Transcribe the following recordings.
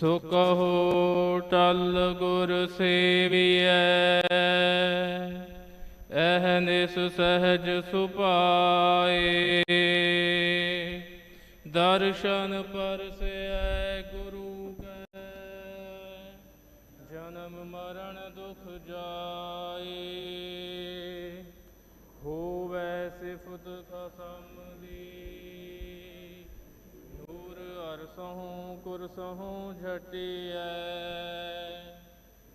ਸੋ ਕਹੋ ਟਲ ਗੁਰ ਸੇਵੀਐ ਅਹਨਿਸ ਸਹਜ ਸੁਪਾਏ ਦਰਸ਼ਨ ਪਰਸੈ ਗੁਰੂ ਕੈ, ਜਨਮ ਮਰਨ ਦੁਖ ਜਾ ਅਰਸਹੋਂ ਕੁਰਸਹੋਂ ਝਟਿਐ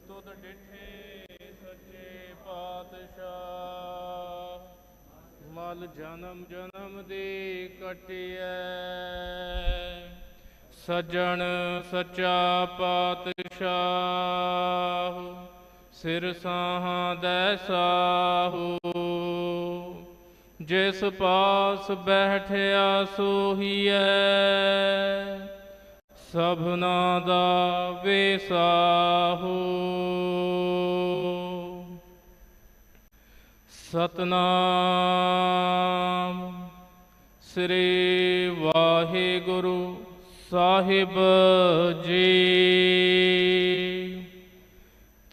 ਤੁਧ ਡਿਠੇ ਸੱਚੇ ਪਾਤਸ਼ਾਹ, ਮਲ ਜਨਮ ਜਨਮ ਦੇ ਕਟਿਐ। ਸਜਣ ਸੱਚਾ ਪਾਤਸ਼ਾਹ, ਸਿਰ ਸਾਹਾਂ ਦੈ ਸਾਹੂ। ਜਿਸ ਪਾਸ ਬੈਠਿਆ ਸੋਹੀਐ ਸਭਨਾ ਦਾ ਵੇਸਾਹੂ ਸਤਨਾਮ ਸ੍ਰੀ ਵਾਹਿਗੁਰੂ ਸਾਹਿਬ ਜੀ।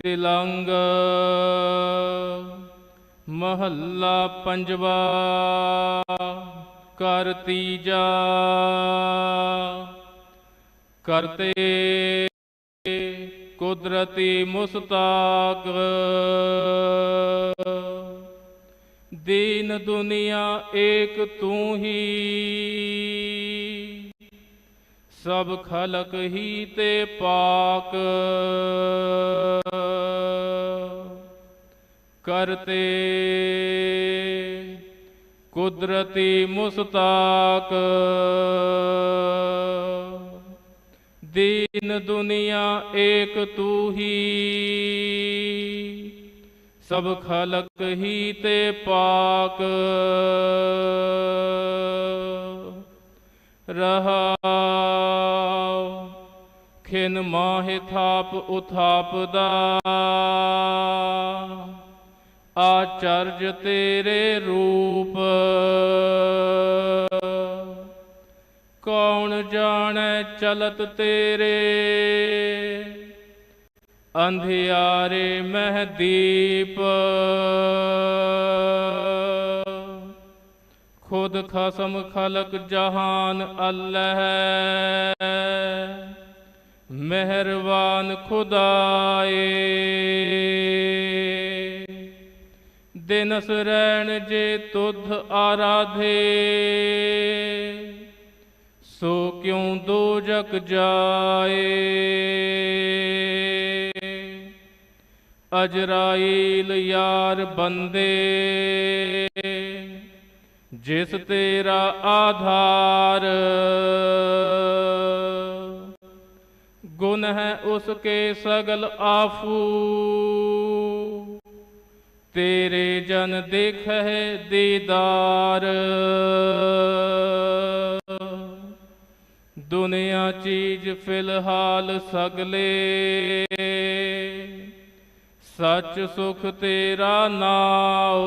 ਤਿਲੰਗ ਮਹੱਲਾ ਪੰਜਵਾ ਕਰ ਤੀਜਾ। ਕਰਤੇ ਕੁਦਰਤੀ ਮੁਸਤਾਕ। ਦੀਨ ਦੁਨੀਆ ਏਕ ਤੂੰ ਹੀ। ਸਭ ਖਲਕ ਹੀ ਤੇ ਪਾਕ। ਕਰਤੇ। ਕੁਦਰਤੀ ਮੁਸਤਾਕ। ਦੀਨ ਦੁਨੀਆ ਏਕ ਤੂੰ ਹੀ ਸਭ ਖਲਕ ਹੀ ਤੇ ਪਾਕ। ਰਹਾਉ ਖਿਨ ਮਾਹਿ ਥਾਪ ਉਥਾਪ ਦਾ ਆਚਰਜ ਤੇਰੇ ਰੂਪ। ਕੌਣ ਜਾਣੈ ਚਲਤ ਤੇਰੇ? ਅੰਧਿਆਰੇ ਮਹਦੀਪ ਖੁਦ ਖਸਮ ਖਲਕ ਜਹਾਨ ਅੱਲਹ। ਮਿਹਰਬਾਨ ਖੁਦਾਏ। ਦਿਨਸ ਰਹਿਣ ਜੇ ਤੁਧ ਆਰਾਧੇ, ਸੋ ਕਿਉ ਜਗ ਜਾਏ? ਅਜਰਾਈਲ ਯਾਰ ਬੰਦੇ, ਜਿਸ ਤੇਰਾ ਆਧਾਰ ਗੁਣ ਹੈ ਉਸ ਕੇ ਸਗਲ ਆਫੂ। ਤੇਰੇ ਜਨ ਦੇਖਹਿ ਦੀਦਾਰ। ਦੁਨੀਆ ਚੀਜ਼ ਫਿਲਹਾਲ ਸਗਲੇ। ਸੱਚ ਸੁਖ ਤੇਰਾ ਨਾਉ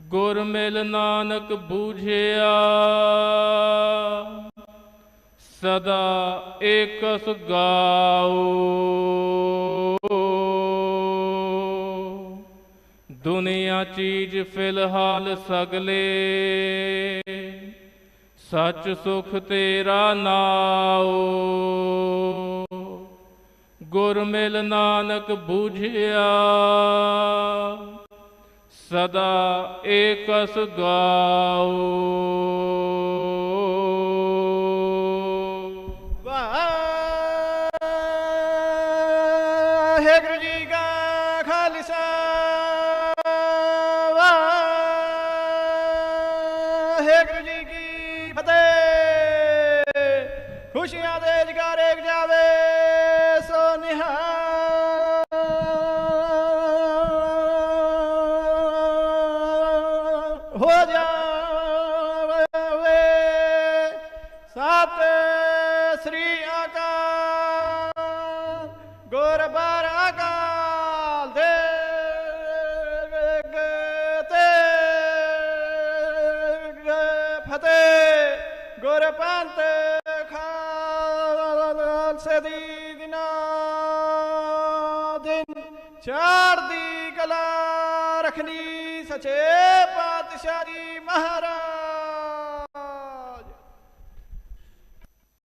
ਗੁਰ ਮਿਲ ਨਾਨਕ ਬੂਝਿਆ। ਸਦਾ ਏਕਸ ਗਾਉ ਦੁਨੀਆ ਚੀਜ਼ ਫਿਲਹਾਲ ਸਗਲੇ। ਸੱਚ ਸੁਖ ਤੇਰਾ ਨਾਉ। ਗੁਰ ਮਿਲ ਨਾਨਕ ਬੂਝਿਆ। ਸਦਾ ਏਕਸ ਗਾਉ। ਵਾਹਿਗੁਰੂ ਜੀ ਕਾ ਖਾਲਸਾ। ਵਾਹਿਗੁਰੂ ਜੀ ਕੀ ਫਤਿਹ। ਖੁਸ਼ੀਆਂ ਦੇ ਜਗਾਰੇ ਜਾਵੇ ਸੋ ਨਿਹਾਲ ਹੋ ਜਾ ਫਤਿਹ ਗੁਰ ਪੰਥ ਖਾਲਸੇ ਦੀ ਦਿਨਾ ਦਿਨ ਚੜ੍ਹਦੀ ਕਲਾ ਰਖਣੀ ਸੱਚੇ ਪਾਤਸ਼ਾਹ ਜੀ ਮਹਾਰਾਜ।